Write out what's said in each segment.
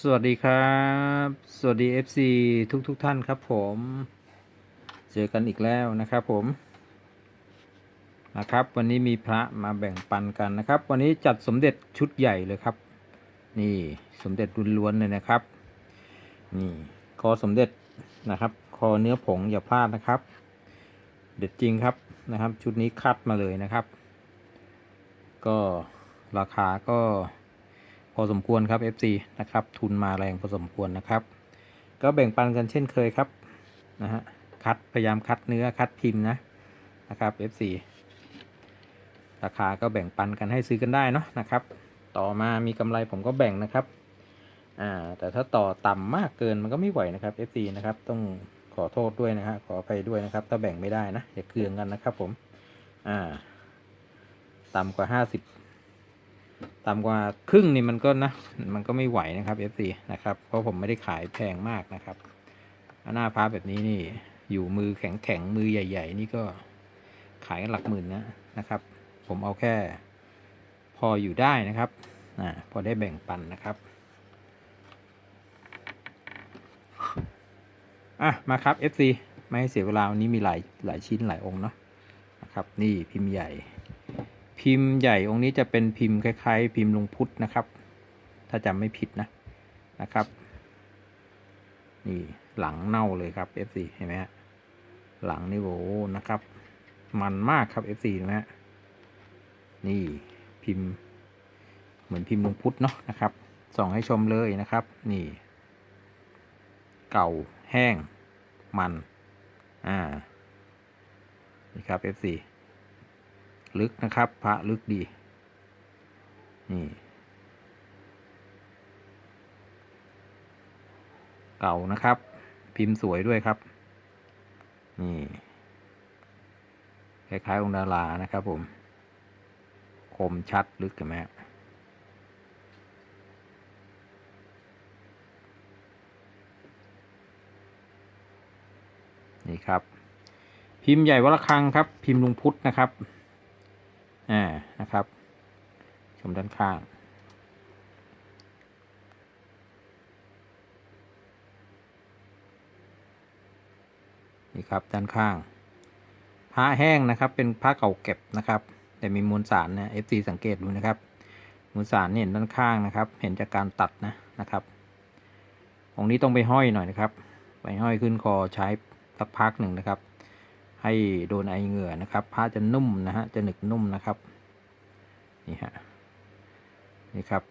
สวัสดีครับ สวัสดี FC ทุกทุกท่านครับผม เจอกันอีกแล้วนะครับผมนะครับ วันนี้มีพระมาแบ่งปันกันนะครับ วันนี้จัดสมเด็จชุดใหญ่เลยครับ นี่สมเด็จล้วนๆเลยนะครับ นี่คอสมเด็จนะครับ คอเนื้อผงอย่าพลาดนะครับ เด็ดจริงครับนะครับ ชุดนี้คัดมาเลยนะครับ ก็ราคาก็ พอสมควรครับ FC นะครับ ทุนมาแรงพอสมควรนะครับ ก็แบ่งปันกันเช่นเคยครับนะฮะคัดพยายามคัดเนื้อคัดพิมพ์นะนะครับ FC ราคาก็แบ่งปันกันให้ซื้อกันได้เนาะนะครับ ต่อมามีกำไรผมก็แบ่งนะครับอ่าแต่ถ้าต่อต่ำมากเกินมันก็ไม่ไหวนะครับ FC นะครับต้องขอโทษด้วยนะฮะขออภัยด้วยนะครับ ถ้าแบ่งไม่ได้นะอย่าเคืองกันนะครับผมอ่าต่ำกว่า 50 ต่ำกว่าครึ่งนี่มันก็นะ มันก็ไม่ไหวนะครับ FC นะครับ เพราะผมไม่ได้ขายแพงมากนะครับหน้าพาแบบนี้นี่ อยู่มือแข็งแข็งๆมือใหญ่ ๆ นี่ก็ขายกันหลักหมื่นนะนะครับ ผมเอาแค่ พออยู่ได้นะครับอ่าพอได้แบ่งปันนะครับอะมาครับ FC ไม่ให้เสียเวลาวันนี้มีหลายหลายชิ้นหลายองค์เนาะนะครับ นี่พิมพ์ใหญ่ พิมพ์ใหญ่องค์นี้จะเป็นพิมพ์คล้ายๆ พิมพ์ลุงพุทธนะครับ ถ้าจำไม่ผิดนะนะครับนี่หลังเน่าเลยครับ F4 เห็นไหมฮะหลังนี่โว้นะครับ มันมากครับ F4 เห็นไหมฮะนี่พิมพ์ เหมือนพิมพ์ลุงพุทธเนาะนะครับส่องให้ชมเลยนะครับ นี่ เก่าแห้งมัน อ่า นี่ครับ F4 ลึกนะครับ พระลึกดี นี่เก่านะครับ พิมพ์สวยด้วยครับ นี่คล้ายๆองดารานะครับผม คมชัดลึกเห็นไหมนี่ครับ พิมพ์ใหญ่วัลคังครับ พิมพ์ลุงพุทธนะครับ อ่านะครับ ชมด้านข้าง นี่ครับด้านข้างผ้าแห้งนะครับ เป็นผ้าเก่าเก็บนะครับ แต่มีมวลสารนะ FC สังเกตดูนะครับมวลสารเนี่ยเห็นด้านข้างนะครับ เห็นจากการตัดนะนะครับองนี้ต้องไปห้อยหน่อยนะครับ ไปห้อยขึ้นคอใช้สักพักหนึ่งนะครับ ให้โดนไอเหงื่อนะครับผ้าจะนุ่มนะฮะจะหนึกนุ่มนะครับนี่ฮะนี่ครับ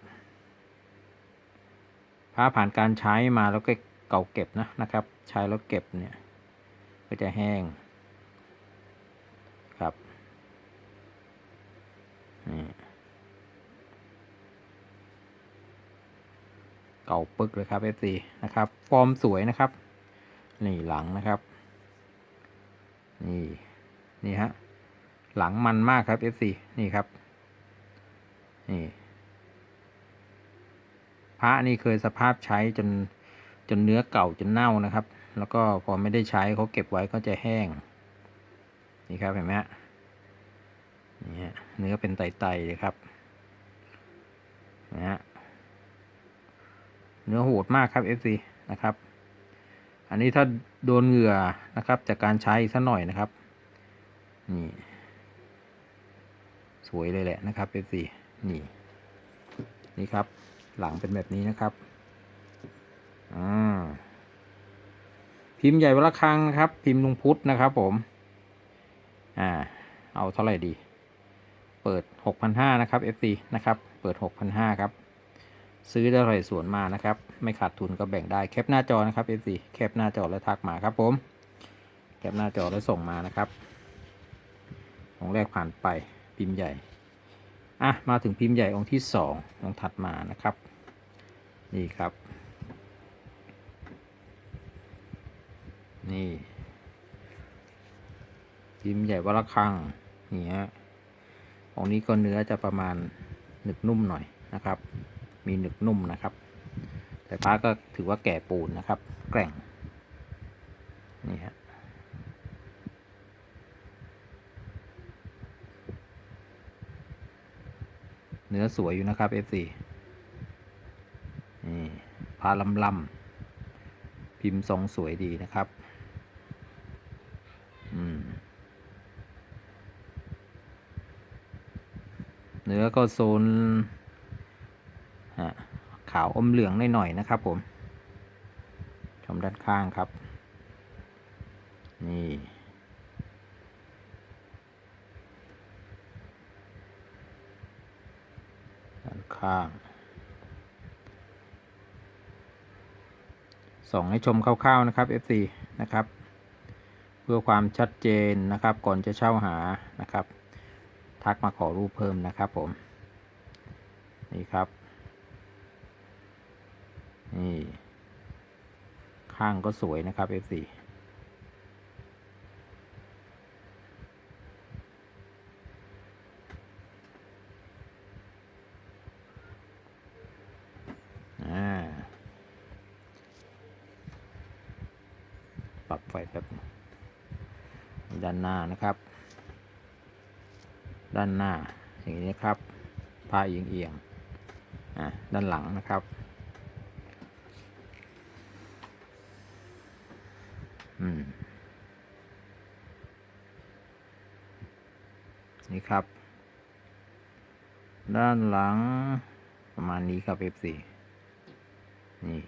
ผ้าผ่านการใช้มาแล้วก็เก่าเก็บนะนะครับ ใช้แล้วเก็บเนี่ยก็จะแห้งครับนี่เก่าปึกเลยครับ F4 นะครับ ฟอร์มสวยนะครับ นี่หลังนะครับ นี่ นี่ฮะ หลังมันมากครับ F4 นี่ครับ นี่ พระนี่เคยสภาพใช้จนจนเนื้อเก่าจนเน่านะครับ แล้วก็พอไม่ได้ใช้เขาเก็บไว้ก็จะแห้ง นี่ครับเห็นไหมฮะนี่ฮะเนื้อเป็นไตๆเลยครับนะฮะเนื้อโหดมากครับ FC นะครับ อันนี้ถ้าโดนเหงื่อนะครับ จากการใช้สักหน่อยนะครับ นี่ สวยเลยแหละนะครับ F4 นี่ นี่ครับ หลังเป็นแบบนี้นะครับอ่าพิมพ์ใหญ่วัลคังนะครับ พิมพ์ลุงพุทธนะครับ ผม อ่า เอาเท่าไหร่ดี เปิดหกพันห้านะครับ F4 นะครับ เปิดหกพันห้าครับ ซื้อได้เท่าไรส่วนมานะครับ ไม่ขาดทุนก็แบ่งได้แคปหน้าจอนะครับ F4 แคปหน้าจอแล้วทักมาครับผมแคปหน้าจอแล้วส่งมานะครับ องแรกผ่านไปพิมพ์ใหญ่อะมาถึงพิมพ์ใหญ่องค์ที่สององค์ถัดมานะครับ นี่ครับ นี่ พิมพ์ใหญ่วัลคังนี่ฮะองค์นี้ก็เนื้อจะประมาณหนึกนุ่มหน่อยนะครับ มีหนึกนุ่มนะครับ แต่ป้าก็ถือว่าแก่ปูนนะครับ แกร่ง นี่ฮะเนื้อสวยอยู่นะครับ F4 นี่พาลำลำพิมพ์ทรงสวยดีนะครับ อืมเนื้อก็โซน ขาวอมเหลืองหน่อยๆนะครับ ผม ชมด้านข้างครับ นี่ ด้านข้าง ส่องให้ชมคร่าวๆนะครับ FC นะครับ เพื่อความชัดเจนนะครับ ก่อนจะเช่าหานะครับ ทักมาขอรูปเพิ่มนะครับผม นี่ครับ นี่ ข้างก็สวยนะครับ F4 อ่าปรับไฟแป๊บด้านหน้านะครับ ด้านหน้าอย่างนี้นะครับผ้าเอียงเอียงๆอะด้านหลังนะครับ อืม นี่ครับ ด้านหลัง ประมาณนี้ครับ F4 นี่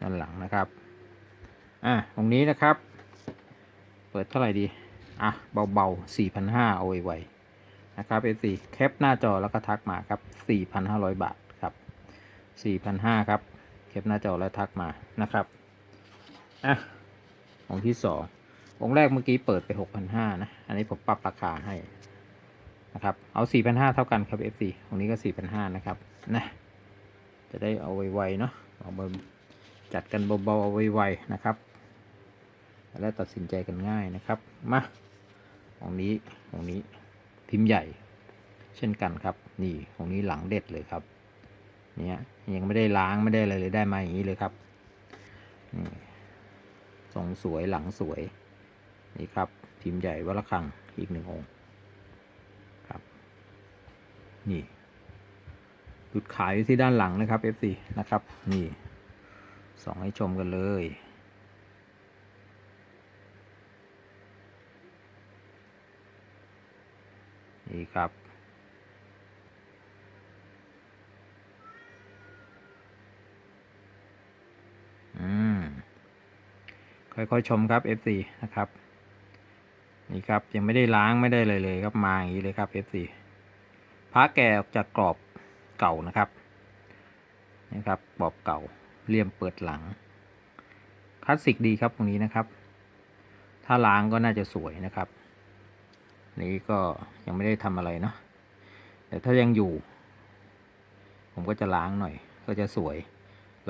ด้านหลังนะครับ อะตรงนี้นะครับ เปิดเท่าไหร่ดี อะ เบาๆ4,500เอาไว้ๆนะครับ F4 แคปหน้าจอแล้วก็ทักมาครับ 4,500 บาทครับ 4,500 ครับ แคปหน้าจอแล้วทักมานะครับ อะองที่สอง องค์แรกเมื่อกี้เปิดไป 6,500 นะ อันนี้ผมปรับราคาให้นะครับ เอา 4,500 เท่ากันครับ F4 องนี้ก็ 4,500 นะครับ นะ จะได้เอาไวๆเนาะเอามาจัดกันเบาๆเอาไวๆนะครับ แล้วตัดสินใจกันง่ายนะครับ มาของนี้ของนี้พิมพ์ใหญ่ เช่นกันครับ นี่ของนี้หลังเด็ดเลยครับ เนี่ยยังไม่ได้ล้างไม่ได้อะไรเลยได้มาอย่างนี้เลยครับนี่ทรงสวยหลังสวย นี่ครับ พิมพ์ใหญ่วัดระฆังอีกหนึ่งองค์ครับ นี่จุดขายอยู่ที่ด้านหลังนะครับ FC นะครับ นี่สองให้ชมกันเลยนี่ครับ อืม ค่อยๆ ชมครับ FC นะครับ นี่ครับยังไม่ได้ล้างไม่ได้เลยเลยครับมาอย่างนี้เลยครับ FC พระแกะออกจากกรอบเก่านะครับนี่ครับกรอบเก่าเลี่ยมเปิดหลังคลาสสิกดีครับตรงนี้นะครับ ถ้าล้างก็น่าจะสวยนะครับ นี่ก็ยังไม่ได้ทำอะไรเนาะแต่ถ้ายังอยู่ ผมก็จะล้างหน่อย ก็จะสวย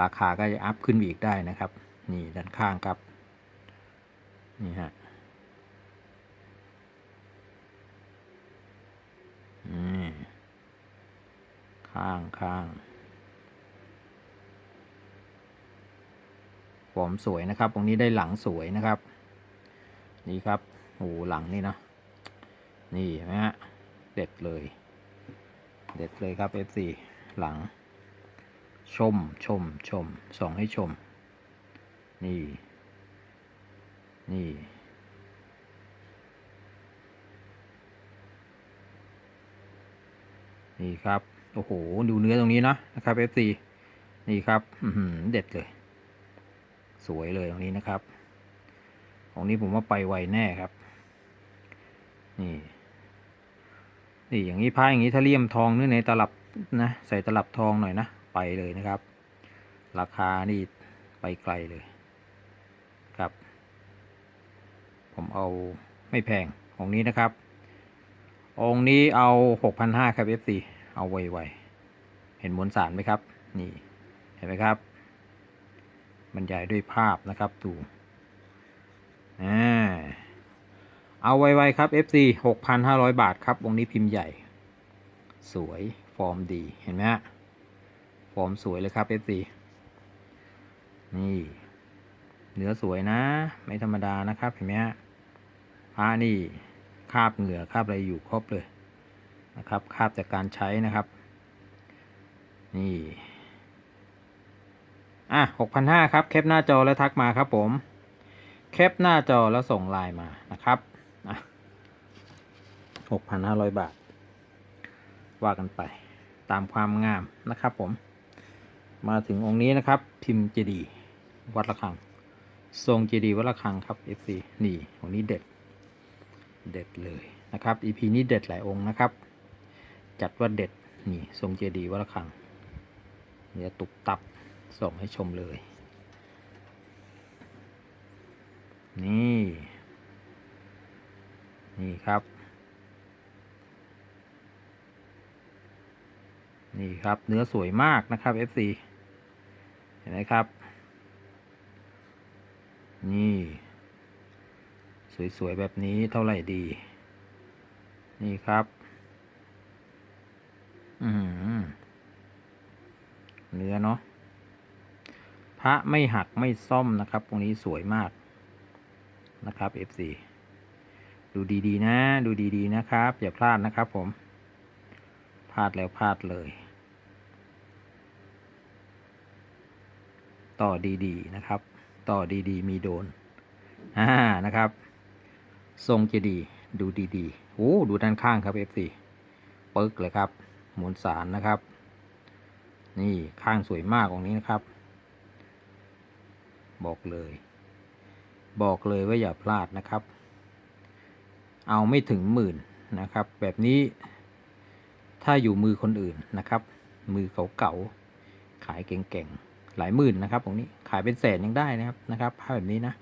ราคาก็จะอัพขึ้นอีกได้นะครับ นี่ด้านข้างครับ นี่ฮะ นี่ข้างข้างฟอร์มสวยนะครับ ตรงนี้ได้หลังสวยนะครับ นี่ครับโอ้หลังนี่นะ นี่นไหมฮะ เด็ดเลย เด็ดเลยครับ F4 หลัง ชม ชม ชม ส่องให้ชม นี่ นี่ นี่ครับ โอ้โห ดูเนื้อตรงนี้นะนะครับ F4 นี่ครับอืเด็ดเลย สวยเลยตรงนี้นะครับ ของนี้ผมว่าไปไวแน่ครับ นี่ นี่อย่างนี้ผ้าอย่างนี้ถ้าเลี่ยมทองนึกในตลับนะ ใส่ตลับทองหน่อยนะ ไปเลยนะครับ ราคานี่ไปไกลเลยครับ ผมเอาไม่แพงของนี้นะครับ องค์นี้เอาหกพันห้าครับ FC เอาไวๆเห็นมวลสารไหมครับ นี่ เห็นไหมครับ บรรยายด้วยภาพนะครับดูอ่าเอาไวๆครับ FC 6,500บาทครับวงนี้พิมพ์ใหญ่ สวยฟอร์มดีเห็นไหมฮะฟอร์มสวยเลยครับ FC นี่เนื้อสวยนะ ไม่ธรรมดานะครับเห็นไหมฮะผ้านี่ คราบเหงื่อคราบอะไรอยู่ครบเลยนะครับคาบจากการใช้นะครับ นี่อะหกพันห้าครับแคปหน้าจอแล้วทักมาครับผม แคปหน้าจอแล้วส่งไลน์มานะครับอะหกพันห้าร้อยบาท ว่ากันไปตามความงามนะครับผม มาถึงองค์นี้นะครับ พิมพ์เจดีวัดระฆัง ทรงเจดีวัดระฆังครับ FC นี่องค์นี้เด็ด เด็ดเลยนะครับ EP นี้เด็ดหลายองค์นะครับ จัดว่าเด็ดนี่ทรงเจดีย์วัดระฆังเดี๋ยวตุบตับส่งให้ชมเลย นี่ นี่ครับ นี่ครับเนื้อสวยมากนะครับ FC เห็นไหมครับ นี่ สวยๆ แบบนี้เท่าไหร่ดี นี่ครับ อืมเนื้อเนาะพระไม่หักไม่ซ่อมนะครับตรงนี้สวยมากนะครับ FC ดูดีๆ นะ ดูดีๆ นะครับ อย่าพลาดนะครับผม พลาดแล้วพลาดเลย ต่อดีๆ นะครับ ต่อดีๆ มีโดน อ่า นะครับ ทรงจะดีดูดีๆโอ้ดูด้านข้างครับ F4 ปึกเลยครับ หมุนสารนะครับ นี่ข้างสวยมากตรงนี้นะครับ บอกเลย บอกเลยว่าอย่าพลาดนะครับ เอาไม่ถึงหมื่นนะครับ แบบนี้ ถ้าอยู่มือคนอื่นนะครับ มือเขาเก่าๆขายเก่งๆหลายหมื่นนะครับตรงนี้ขายเป็นแสนยังได้นะครับนะครับภาพแบบนี้นะ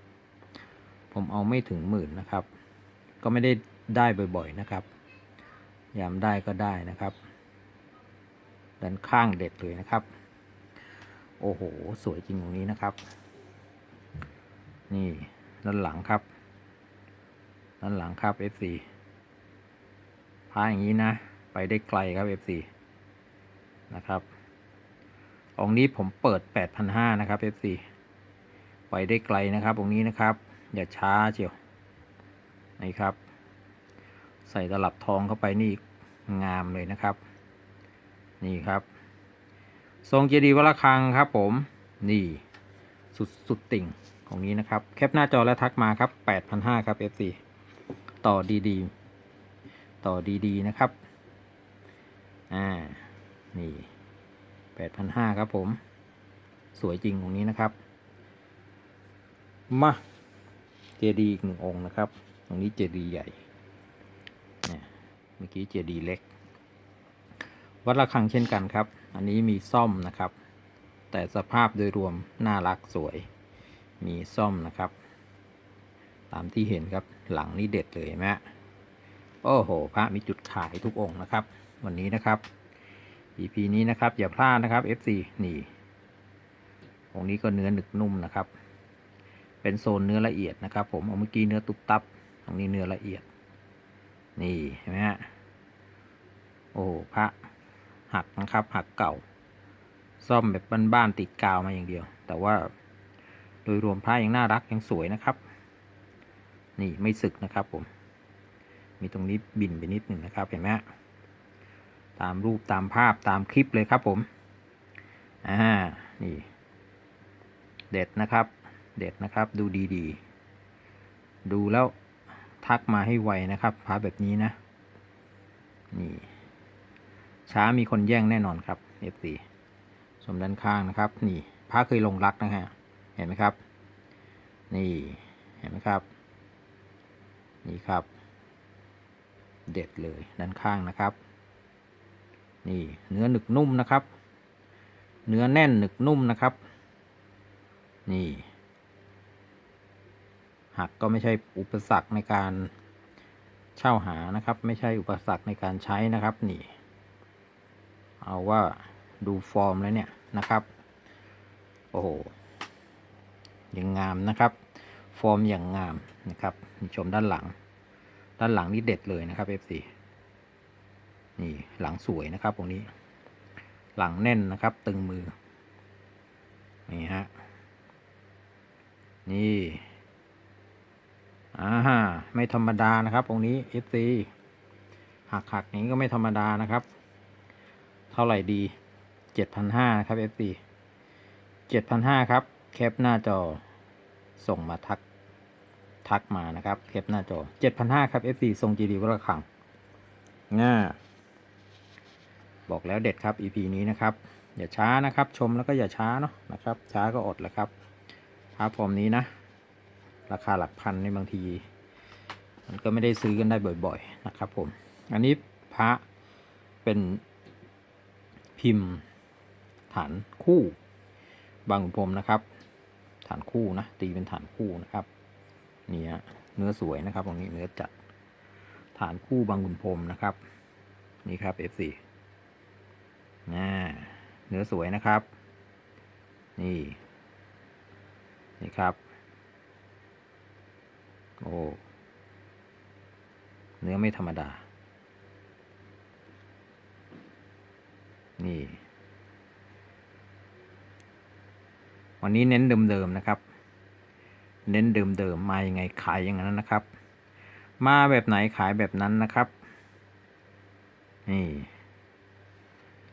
ผมเอาไม่ถึงหมื่นนะครับ ก็ไม่ได้ได้บ่อยๆนะครับ ยามได้ก็ได้นะครับด้านข้างเด็ดเลยนะครับ โอ้โห สวยจริงตรงนี้นะครับ นี่ด้านหลังครับ ด้านหลังครับ F4 พาอย่างนี้นะ ไปได้ไกลครับ F4 นะครับองนี้ผมเปิด 8,500 นะครับ F4 ไปได้ไกลนะครับ องนี้นะครับ อย่าช้าเชียว นี่ครับ ใส่ตลับทองเข้าไปนี่งามเลยนะครับ นี่ครับ ทรงเจดีย์วัดระฆังครับ ผม นี่สุดสุดติ่งของนี้นะครับ แคปหน้าจอแล้วทักมาครับ 8,500 ครับ FC ต่อดีๆ ต่อดีๆ นะครับ อ่า นี่ 8,500 ครับผม สวยจริงตรงนี้นะครับ มา เจดีย์อีกหนึ่งองค์นะครับ รงนี้เจดีย์ใหญ่เมื่อกี้เจดีย์เล็ก วัดระฆังเช่นกันครับ อันนี้มีซ่อมนะครับ แต่สภาพโดยรวมน่ารักสวย มีซ่อมนะครับ ตามที่เห็นครับหลังนี้เด็ดเลยเห็นไหมฮะโอ้โห พระมีจุดขายทุกองค์นะครับ วันนี้นะครับ EP นี้นะครับอย่าพลาดนะครับ FC นี่องค์นี้ก็เนื้อหนึกนุ่มนะครับ เป็นโซนเนื้อละเอียดนะครับ ผมเอาเมื่อกี้เนื้อตุบตับ ตรงนี้เนื้อละเอียด นี่เห็นไหมฮะ โอ้พระหักนะครับ หักเก่า ซ่อมแบบบ้านๆติดกาวมาอย่างเดียว แต่ว่าโดยรวมพระยังน่ารักยังสวยนะครับ นี่ไม่สึกนะครับผม มีตรงนี้บินไปนิดหนึ่งนะครับเห็นไหมตามรูปตามภาพตามคลิปเลยครับผม อ่า นี่ เด็ดนะครับ เด็ดนะครับ ดูดีๆ ดูแล้ว ทักมาให้ไวนะครับพาแบบนี้นะ นี่ ช้ามีคนแย่งแน่นอนครับ F4 สมด้านข้างนะครับ นี่พระเคยลงรักนะฮะเห็นไหมครับ นี่เห็นไหมครับ นี่ครับ เด็ดเลยด้านข้างนะครับ นี่เนื้อหนึกนุ่มนะครับ เนื้อแน่นหนึกนุ่มนะครับ นี่ หักก็ไม่ใช่อุปสรรคในการเช่าหานะครับ ไม่ใช่อุปสรรคในการใช้นะครับนี่ เอาว่าดูฟอร์มแล้วเนี่ยนะครับ โอ้โหยังงามนะครับ ฟอร์มอย่างงามนะครับชมด้านหลัง ด้านหลังนี่เด็ดเลยนะครับ F4 นี่หลังสวยนะครับตรงนี้ หลังแน่นนะครับ ตึงมือ นี่ฮะ นี่ อ่าฮะไม่ธรรมดานะครับตรงนี้ FC หักหักนี้ก็ไม่ธรรมดานะครับ เท่าไหร่ดีเจ็ดพันห้าครับ FC เจ็ดพันห้าครับ แคปหน้าจอ ส่งมาทัก ทักมานะครับ แคปหน้าจอเจ็ดพันห้าครับ FC ทรงจีดีวรคังง่าบอกแล้วเด็ดครับ EP นี้นะครับ อย่าช้านะครับ ชมแล้วก็อย่าช้าเนาะนะครับ ช้าก็อดแหละครับพาร์ทฟอร์มนี้นะ ราคาหลักพันในบางที มันก็ไม่ได้ซื้อกันได้บ่อย ๆ นะครับ ผม อันนี้พระเป็นพิมพ์ฐานคู่บางขุนพรมนะครับ ฐานคู่นะตีเป็นฐานคู่นะครับนี่ฮะเนื้อสวยนะครับตรงนี้เนื้อจัดฐานคู่บางขุนพรมนะครับ นี่ครับ F4 น่าเนื้อสวยนะครับ นี่ นี่ครับ โอ้เนื้อไม่ธรรมดา นี่ วันนี้เน้นเดิมๆนะครับ เน้นเดิมๆมายังไงขายอย่างนั้นนะครับ มาแบบไหนขายแบบนั้นนะครับ นี่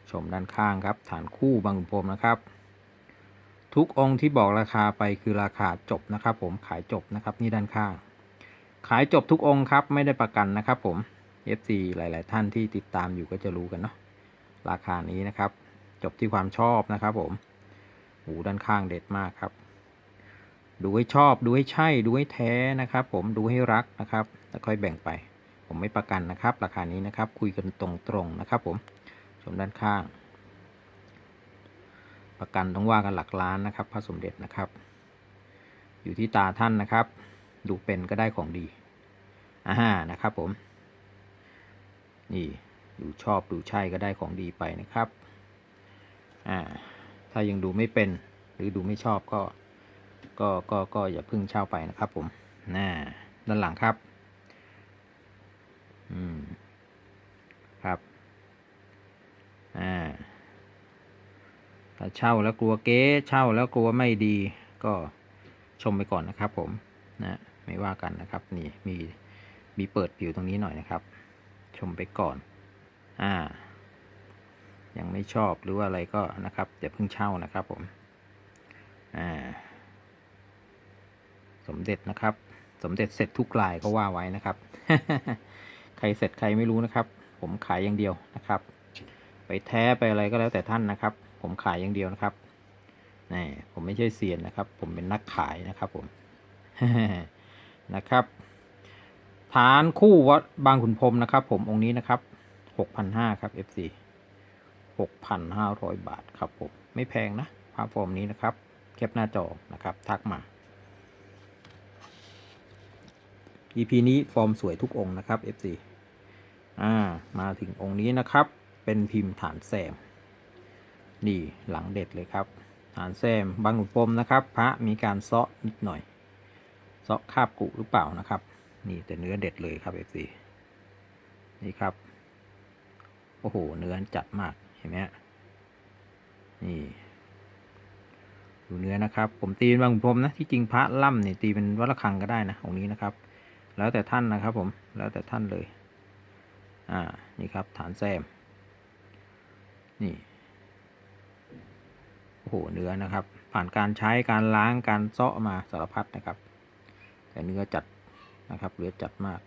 ชมด้านข้างครับ ฐานคู่บางพรมนะครับ ทุกองค์ที่บอกราคาไปคือราคาจบนะครับ ผมขายจบนะครับ นี่ด้านข้าง ขายจบทุกองค์ครับ ไม่ได้ประกันนะครับผม FC หลาย ๆ ท่านที่ติดตามอยู่ก็จะรู้กันเนาะราคานี้นะครับ จบที่ความชอบนะครับผมหูด้านข้างเด็ดมากครับ ดูให้ชอบดูให้ใช่ดูให้แท้นะครับ ผมดูให้รักนะครับแล้วค่อยแบ่งไป ผมไม่ประกันนะครับ ราคานี้นะครับ คุยกันตรงๆนะครับ ผมชมด้านข้าง ประกันต้องว่ากันหลักล้านนะครับ พระสมเด็จนะครับ อยู่ที่ตาท่านนะครับ ดูเป็นก็ได้ของดีอ่านะครับผม นี่ดูชอบดูใช่ก็ได้ของดีไปนะครับอ่าถ้ายังดูไม่เป็นหรือดูไม่ชอบก็ก็ก็ก็อย่าเพึ่งเช่าไปนะครับผมน่าด้านหลังครับ อืม ครับ อ่า ถ้าเช่าแล้วกลัวเก๊เช่าแล้วกลัวไม่ดี ก็ชมไปก่อนนะครับผม นะ ไม่ว่ากันนะครับ นี่มีมีเปิดผิวตรงนี้หน่อยนะครับ ชมไปก่อน อ่า ยังไม่ชอบหรือว่าอะไรก็นะครับอย่าเพิ่งเช่านะครับผม อ่า สมเด็จนะครับ สมเด็จเสร็จทุกลายก็ว่าไว้นะครับ ใครเสร็จใครไม่รู้นะครับ ผมขายอย่างเดียวนะครับ ไปแท้ไปอะไรก็แล้วแต่ท่านนะครับ ผมขายอย่างเดียวนะครับนี่ผมไม่ใช่เซียนนะครับ ผมเป็นนักขายนะครับผม นะครับ ฐานคู่วัดบางขุนพรมนะครับ ผมองค์นี้นะครับหกพันห้าครับ FC หกพันห้าร้อยบาทครับผมไม่แพงนะภาพฟอร์มนี้นะครับแคปหน้าจอนะครับ ทักมา EP นี้ฟอร์มสวยทุกองค์นะครับ FC อ่ามาถึงองค์นี้นะครับ เป็นพิมพ์ฐานแซม นี่หลังเด็ดเลยครับ ฐานแซมบางขุนพรมนะครับ พระมีการเซาะนิดหน่อย ซาะคาบกุหรือเปล่านะครับ นี่แต่เนื้อเด็ดเลยครับ FC นี่ครับ โอ้โห เนื้อจัดมากเห็นไหมนี่ดูเนื้อนะครับ ผมตีเป็นบางขุนพรมนะที่จริงพระล่ำเนี่ยตีเป็นวัดระฆังก็ได้นะองนี้นะครับ แล้วแต่ท่านนะครับ ผมแล้วแต่ท่านเลย อ่านี่ครับ ฐานแซม นี่โอ้โหเนื้อนะครับ ผ่านการใช้การล้างการเซาะมาสารพัดนะครับ แต่เนื้อจัดนะครับเนื้อจัดมาก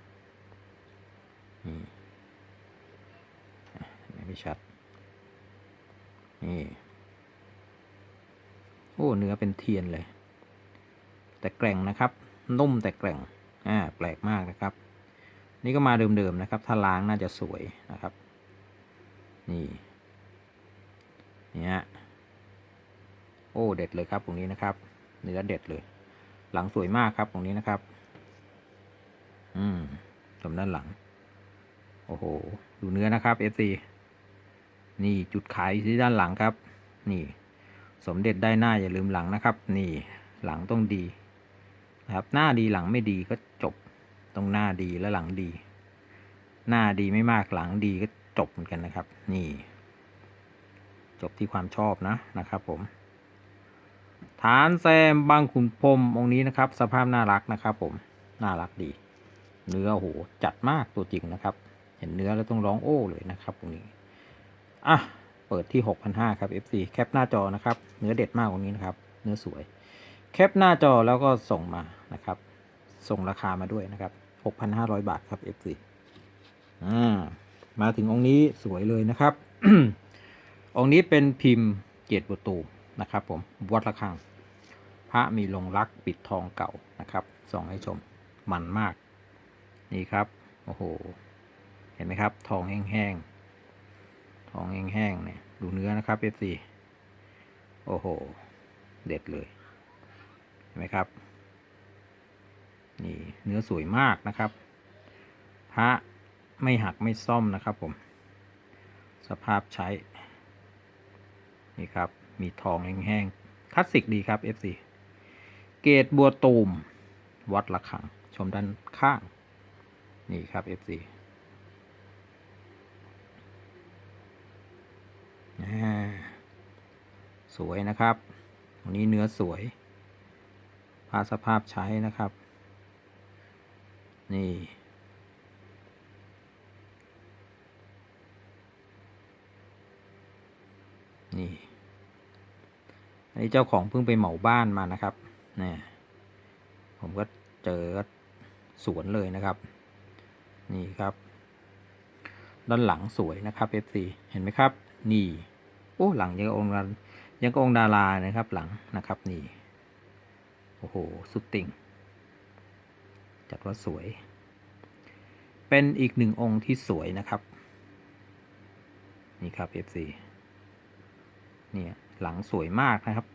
นี่ไม่ชัดนี่โอ้เนื้อเป็นเทียนเลย แต่แกร่งนะครับ นุ่มแต่แกร่งอ่าแปลกมากนะครับ นี่ก็มาเดิมๆนะครับ ถ้าล้างน่าจะสวยนะครับ นี่เนี่ยโอ้เด็ดเลยครับตรงนี้นะครับ เนื้อเด็ดเลย หลังสวยมากครับตรงนี้นะครับ อืมชมด้านหลัง โอ้โห ดูเนื้อนะครับ FC นี่จุดขายอยู่ที่ด้านหลังครับ นี่ สมเด็จได้หน้าอย่าลืมหลังนะครับ นี่หลังต้องดีนะครับ หน้าดีหลังไม่ดีก็จบต้องหน้าดีและหลังดี หน้าดีไม่มากหลังดีก็จบเหมือนกันนะครับ นี่ จบที่ความชอบนะนะครับผม ฐานแซมบางขุนพรมองนี้นะครับ สภาพน่ารักนะครับผมน่ารักดี เนื้อโหจัดมากตัวจริงนะครับ เห็นเนื้อแล้วต้องร้องโอ้เลยนะครับตรงนี้อะเปิดที่ 6,500ครับ FC แคปหน้าจอนะครับ เนื้อเด็ดมากตรงนี้นะครับ เนื้อสวย แคปหน้าจอแล้วก็ส่งมานะครับ ส่งราคามาด้วยนะครับ 6,500 บาทครับ FC อ่ามาถึงองค์นี้สวยเลยนะครับ องค์นี้เป็นพิมพ์เกียรติบุตู นะครับผมวัดระฆัง พระมีลงรักปิดทองเก่านะครับส่องให้ชมมันมาก นี่ครับโอ้โหเห็นไหมครับ ทองแห้งๆทองแห้งๆเนี่ยดูเนื้อนะครับ F4 โอ้โห เด็ดเลย เห็นไหมครับ นี่เนื้อสวยมากนะครับ พระไม่หักไม่ซ่อมนะครับผม สภาพใช้ นี่ครับ มีทองแห้งๆคลาสสิกดีครับ FC เกตบัวตูม วัดระฆัง ชมด้านข้าง นี่ครับ FC สวยนะครับตรงนี้เนื้อสวยพาสภาพใช้นะครับ นี่ นี่ อันนี้เจ้าของเพิ่งไปเหมาบ้านมานะครับเนี่ยผมก็เจอสวนเลยนะครับ นี่ครับ ด้านหลังสวยนะครับ FC เห็นไหมครับ นี่ โอ้หลังยังกับองค์ยังกับองค์ดารานะครับ หลังนะครับนี่โอ้โหสุดติ่ง จัดว่าสวย เป็นอีกหนึ่งองค์ที่สวยนะครับ นี่ครับ FC เนี่ยหลังสวยมากนะครับ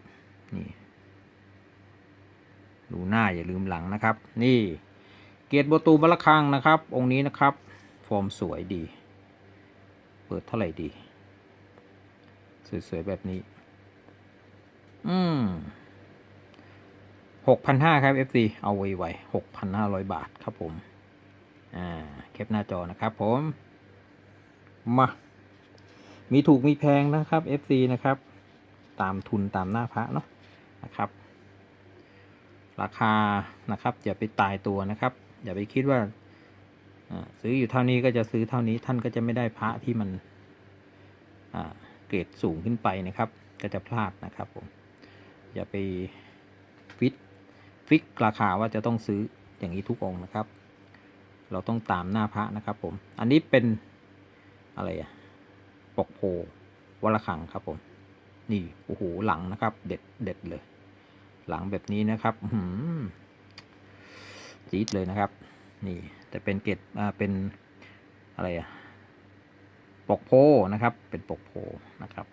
นี่ดูหน้าอย่าลืมหลังนะครับ นี่เกียรติบัวตูบละคังนะครับ องค์นี้นะครับ ฟอร์มสวยดี เปิดเท่าไหร่ดี สวยๆแบบนี้ อืมหกพันห้าครับ FC เอาไวๆหกพันห้าร้อยบาทครับผม อ่าแคปหน้าจอนะครับผม มา มีถูกมีแพงนะครับ FC นะครับ ตามทุนตามหน้าพระเนาะนะครับ ราคานะครับอย่าไปตายตัวนะครับ อย่าไปคิดว่าซื้ออยู่เท่านี้ก็จะซื้อเท่านี้ท่านก็จะไม่ได้พระที่มันเกรดสูงขึ้นไปนะครับ ก็จะพลาดนะครับผมอย่าไปฟิตฟิกราคาว่าจะต้องซื้ออย่างนี้ทุกองนะครับ เราต้องตามหน้าพระนะครับผม อันนี้เป็นอะไรอะปกโพวรคังครับผม นี่โอ้โหหลังนะครับ เด็ดเด็ดเลย หลังแบบนี้นะครับหืมจี๊ดเลยนะครับ นี่แต่เป็นเกตอ่าเป็นอะไรอะปกโพนะครับ เป็นปกโพนะครับ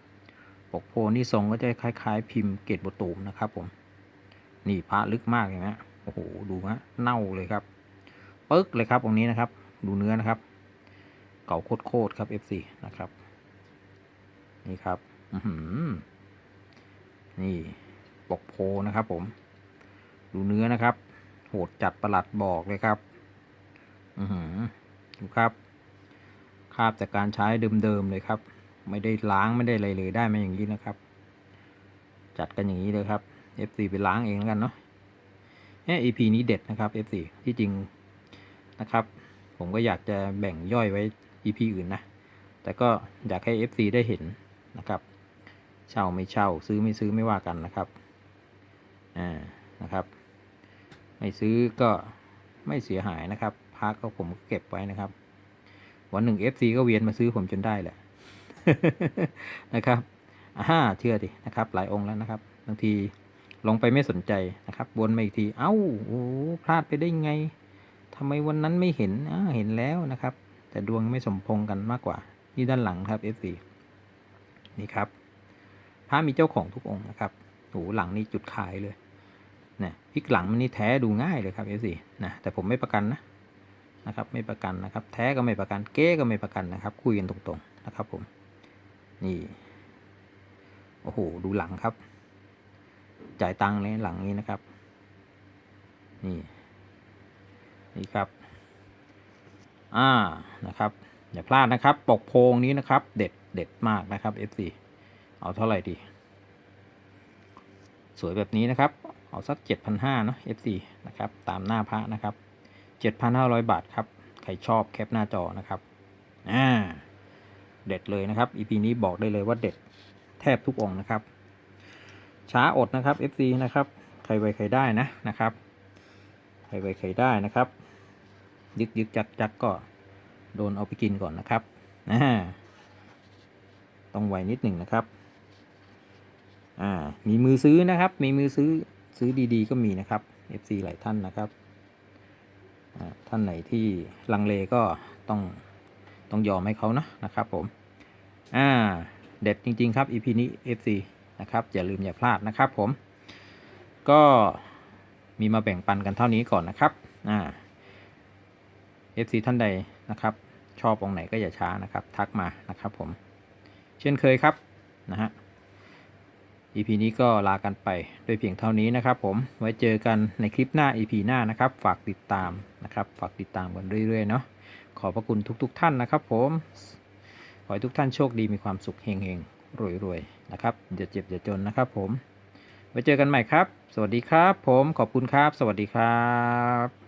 ปกโพนี่ทรงก็จะคล้าย ๆ พิมพ์เกตบตูมนะครับ ผม นี่พระลึกมากอย่างนี้โอ้โหดูฮะเน่าเลยครับปึ๊กเลยครับตรงนี้นะครับ ดูเนื้อนะครับ เก่าโคตรๆครับ FC นะครับ นี่ครับ นี่ปกโพนะครับผม ดูเนื้อนะครับ โหดจัดประหลัดบอกเลยครับอือหือดูครับ คาบจากการใช้เดิมๆเลยครับ ไม่ได้ล้างไม่ได้อะไรเลยได้มาอย่างนี้นะครับ จัดกันอย่างนี้เลยครับ FC ไปล้างเองแล้วกันเนาะเนี่ย EP นี้เด็ดนะครับ FC ที่จริงนะครับ ผมก็อยากจะแบ่งย่อยไว้ EP อื่นนะ แต่ก็อยากให้ FC ได้เห็นนะครับ เช่าไม่เช่า ซื้อไม่ซื้อไม่ว่ากันนะครับอ่านะครับ ไม่ซื้อก็ไม่เสียหายนะครับพักก็ผมก็เก็บไว้นะครับ วันหนึ่ง FC ก็เวียนมาซื้อผมจนได้แหละนะครับอ่าเชื่อดินะครับ หลายองค์แล้วนะครับบางทีลงไปไม่สนใจนะครับวนมาอีกที เอ้าโอ้พลาดไปได้ไงทำไมวันนั้นไม่เห็นอ่าเห็นแล้วนะครับ แต่ดวงไม่สมพงกันมากกว่า นี่ด้านหลังครับ FC นี่ครับ ระมีเจ้าของทุกองค์นะครับโอ้หลังนี่จุดขายเลยนะพลิกหลังมันนี่แท้ดูง่ายเลยครับ F4 นะแต่ผมไม่ประกันนะนะครับไม่ประกันนะครับ แท้ก็ไม่ประกันเก้ก็ไม่ประกันนะครับ คุยกันตรงๆนะครับผมนี่โอ้โหดูหลังครับ จ่ายตังค์เลยหลังนี้นะครับ นี่นี่ครับ อ่านะครับ อย่าพลาดนะครับ ปกโพงนี้นะครับ เด็ดเด็ดมากนะครับ F4 เอาเท่าไหร่ดี สวยแบบนี้นะครับ เอาสักเจ็ดพันห้าเนาะ FC นะครับ ตามหน้าพระนะครับเจ็ดพันห้าร้อยบาทครับ ใครชอบแคปหน้าจอนะครับ อ่า เด็ดเลยนะครับ EP นี้บอกได้เลยว่าเด็ดแทบทุกองนะครับ ช้าอดนะครับ FC นะครับ ใครไวใครได้นะนะครับ ใครไวใครได้นะครับ ยึกยึกจักจักก็โดนเอาไปกินก่อนนะครับอ่าต้องไวนิดหนึ่งนะครับ อ่ามีมือซื้อนะครับ มีมือซื้อซื้อดีๆ ก็มีนะครับ FC หลายท่านนะครับท่านไหนที่ลังเลก็ต้องต้องยอมให้เขานะนะครับผมอ่าเด็ดจริง ๆ ครับ EP นี้ FC นะครับอย่าลืมอย่าพลาดนะครับผม ก็มีมาแบ่งปันกันเท่านี้ก่อนนะครับอ่า FC ท่านใดนะครับ ชอบองไหนก็อย่าช้านะครับ ทักมานะครับผม เช่นเคยครับนะฮะ EP นี้ก็ลากันไปด้วยเพียงเท่านี้นะครับผม ไว้เจอกันในคลิปหน้า EP หน้านะครับ ฝากติดตามนะครับ ฝากติดตามกันเรื่อยๆเนาะ ขอบพระคุณทุกๆทท่านนะครับผม ขอให้ทุกท่านโชคดีมีความสุขเฮงๆรวยๆนะครับอย่าเจ็บอย่าจนนะครับผม ไว้เจอกันใหม่ครับ สวัสดีครับ ผม ขอบคุณครับ สวัสดีครับ